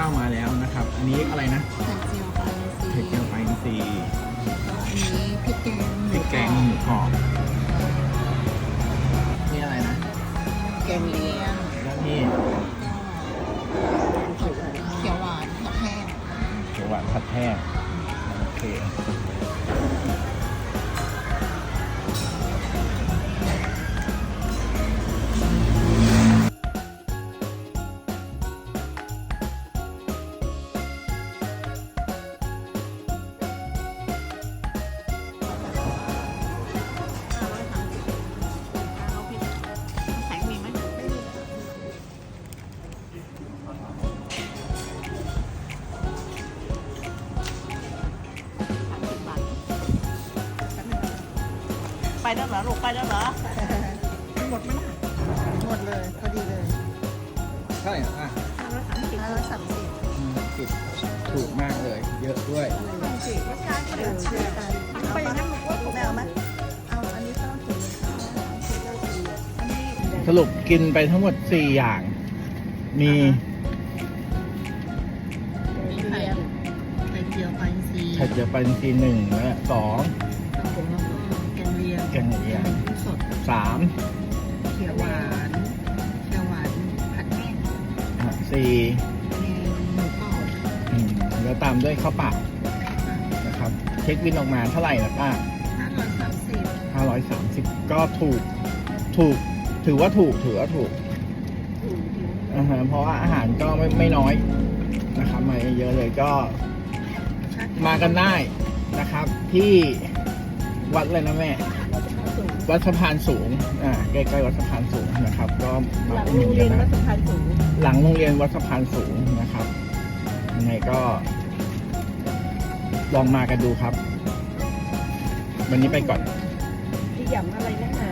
ข้าวมาแล้วนะครับ อันนี้อะไรนะไข่เจียวปลาอินทรีเผ็ดเจียวไปอินทรีย์อันนี้พริกแกงพริกแกงหมูกรอบนี่อะไรนะ แกงเลียงแล้วนี่เขียวหวานกับแห้งเขียวหวานผัดแห้งโอเค ไปแล้วเหรอลูกไปแล้วเหรอ หมดไหมล่ะหมดเลยพอดีเลยเท่าไหร่อะห้าร้อยสามสิบอืมสิบถูกมากเลย เยอะด้วยเออเชื่อกันไปอย่างนั้นหนูก็ถูกแล้วไหมเอาอันนี้ต้องถึงอันนี้สรุปกินไปทั้งหมด 4 อย่าง มีไข่ไข่เจียวปลาอินทรีไข่เจียวปลาอินทรีย์หนึ่งและสอง กงเลียงแกงเลียงกุ้งสดสามเขียวหวานเขียวหวานผัดแห้งอะสี่แกงหมูกรอบอืมแล้วตามด้วยข้าวเปล่านะครับ เช็คบินออกมาเท่าไหร่นะป้า ห้าร้อยสามสิบห้าร้อยสามสิบก็ถูกถูกถือว่าถูกถือว่าถูกถูกถูกอ่าฮะเพราะว่าอาหารก็ไม่ไม่น้อยนะครับมาเยอะเลยก็มากันได้นะครับ ที่วัดเลยนะแม่ วัดสะพานสูงอ่าใกล้ๆวัดสะพานสูงนะครับ ก็มาหลังอุดโรหนุงนเรียนกัวัดนะสะพานสูงหลังโรงเรียนวัดสะพานสูงนะครับยังไงก็ ลองมากันดูครับ วันนี้ไปก่อน ที่หยำอะไรนักหนา